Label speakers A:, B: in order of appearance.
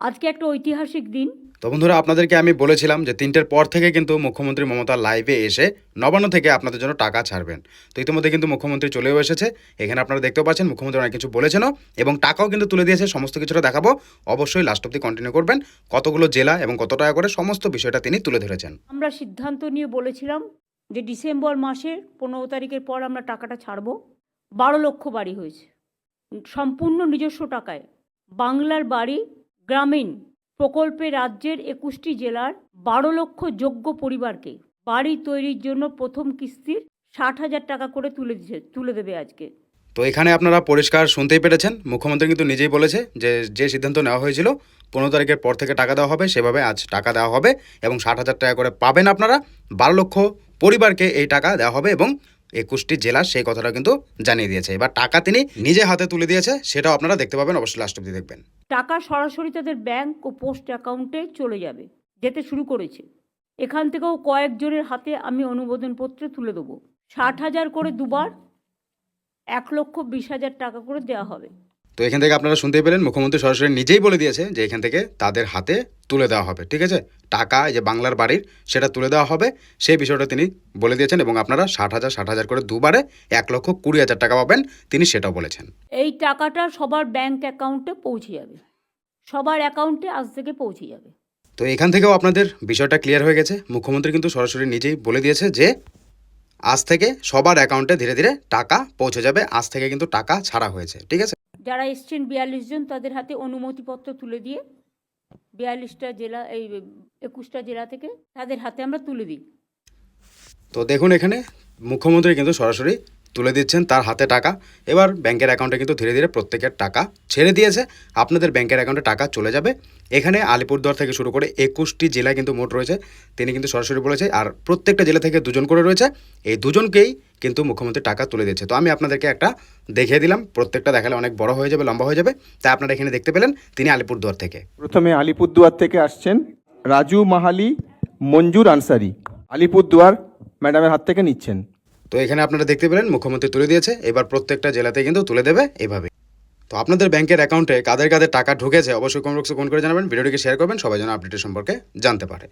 A: আজকে একটা ঐতিহাসিক দিন।
B: তো বন্ধুরা আপনাদেরকে আমি বলেছিলাম যে তিনটের পর থেকে কিন্তু মুখ্যমন্ত্রী মমতা লাইভে এসে নবান্ন থেকে আপনাদের জন্য টাকা ছাড়বেন। তো ইতিমধ্যে কিন্তু মুখ্যমন্ত্রী চলেও এসেছে। এখানে আপনারা দেখতেও পাচ্ছেন মুখ্যমন্ত্রী অনেক কিছু বলেছেনও এবং টাকাও কিন্তু তুলে দিয়েছে সমস্ত কিছুটা দেখাবো। অবশ্যই লাস্ট অব্দি কন্টিনিউ করবেন। কতগুলো জেলা এবং কত টাকা করে সমস্ত বিষয়টা তিনি তুলে ধরেছেন।
A: আমরা সিদ্ধান্ত নিয়ে বলেছিলাম যে ডিসেম্বর মাসের পনেরো তারিখের পর আমরা টাকাটা ছাড়বো। বারো লক্ষ বাড়ি হয়েছে। সম্পূর্ণ নিজস্ব টাকায়। বাংলার বাড়ি গ্রামীণ প্রকল্পে রাজ্যের একুশটি জেলার বারো লক্ষ যোগ্য পরিবারকে বাড়ি তৈরির জন্য প্রথম কিস্তির ষাট হাজার টাকা করে তুলে দিছে, তুলে দেবে আজকে।
B: তো এখানে আপনারা পরিষ্কার শুনতেই পেরেছেন। মুখ্যমন্ত্রী কিন্তু নিজেই বলেছে যে যে সিদ্ধান্ত নেওয়া হয়েছিল, পনেরো তারিখের পর থেকে টাকা দেওয়া হবে, সেভাবে আজ টাকা দেওয়া হবে এবং ষাট হাজার টাকা করে পাবেন আপনারা। বারো লক্ষ পরিবারকে এই টাকা দেওয়া হবে এবং একুশটি জেলা সেই কথাটা কিন্তু জানিয়ে দিয়েছে। এবার টাকা তিনি নিজে হাতে তুলে দিয়েছে সেটাও আপনারা দেখতে পাবেন অবশ্যই লাস্ট অব্দি দেখবেন।
A: টাকা সরাসরি তাদের ব্যাংক ও পোস্ট অ্যাকাউন্টে চলে যাবে যেতে শুরু করেছে। এখান থেকেও কয়েকজনের হাতে আমি অনুমোদনপত্র তুলে দেবো। ষাট হাজার করে দুবার এক লক্ষ বিশ হাজার টাকা করে দেওয়া হবে।
B: তো এখান থেকে আপনারা শুনতে পেলেন মুখ্যমন্ত্রী সরাসরি নিজেই বলে দিয়েছে যে এখান থেকে তাদের হাতে তুলে দেওয়া হবে ঠিক আছে? টাকা যে বাংলার বাড়ির সেটা তুলে দেওয়া হবে। সেই বিষয়টা তিনি বলে দিয়েছেন এবং আপনারা ষাট হাজার ষাট হাজার করে দুবারে এক লক্ষ কুড়ি হাজার টাকা পাবেন তিনি সেটাও বলেছেন।
A: এই টাকাটা সবার ব্যাংক অ্যাকাউন্টে পৌঁছে যাবে। সবার অ্যাকাউন্টে আজ থেকে পৌঁছে যাবে।
B: তো এখান থেকেও আপনাদের বিষয়টা ক্লিয়ার হয়ে গেছে। মুখ্যমন্ত্রী কিন্তু সরাসরি নিজেই বলে দিয়েছে যে আজ থেকে সবার অ্যাকাউন্টে ধীরে ধীরে টাকা পৌঁছে যাবে। আজ থেকে কিন্তু টাকা ছাড়া হয়েছে ঠিক আছে?
A: যারা এসছেন বিয়াল্লিশ জন তাদের হাতে অনুমতিপত্র তুলে দিয়ে বিয়াল্লিশটা জেলা, এই, একুশটা জেলা থেকে তাদের হাতে আমরা তুলে দিই।
B: তো দেখুন এখানে মুখ্যমন্ত্রী কিন্তু সরাসরি তুলে দিচ্ছেন তার হাতে টাকা। এবার ব্যাংকের অ্যাকাউন্টে কিন্তু ধীরে ধীরে প্রত্যেকের টাকা ছেড়ে দিয়েছে। আপনাদের ব্যাংকের অ্যাকাউন্টে টাকা চলে যাবে। এখানে আলিপুরদুয়ার থেকে শুরু করে একুশটি জেলায় কিন্তু মোট রয়েছে। তিনি কিন্তু সরাসরি বলেছে, আর প্রত্যেকটা জেলা থেকে দুজন করে রয়েছে। এই দুজনকেই কিন্তু মুখ্যমন্ত্রী টাকা তুলে দিচ্ছে। তো আমি আপনাদেরকে একটা দেখিয়ে দিলাম। প্রত্যেকটা দেখালে অনেক বড় হয়ে যাবে, লম্বা হয়ে যাবে। তাই আপনারা এখানে দেখতে পেলেন তিনি আলিপুরদুয়ার থেকে।
C: প্রথমে আলিপুরদুয়ার থেকে আসছেন রাজু মাহালি মঞ্জুর আনসারি। আলিপুরদুয়ার ম্যাডামের হাত থেকে নিচ্ছেন।
B: তো এখানে আপনারা দেখতে পেলেন মুখ্যমন্ত্রী তুলে দিয়েছে। এবার প্রত্যেকটা জেলাতে কিন্তু তুলে দেবে এভাবে। তো আপনাদের ব্যাংকের অ্যাকাউন্টে কাদের কাদের টাকা ঢুকেছে অবশ্যই কমবক্সে বক্সে ফোন করে জানাবেন। ভিডিওটিকে শেয়ার করবেন, সবাই যেন আপডেটের সম্পর্কে জানতে পারে।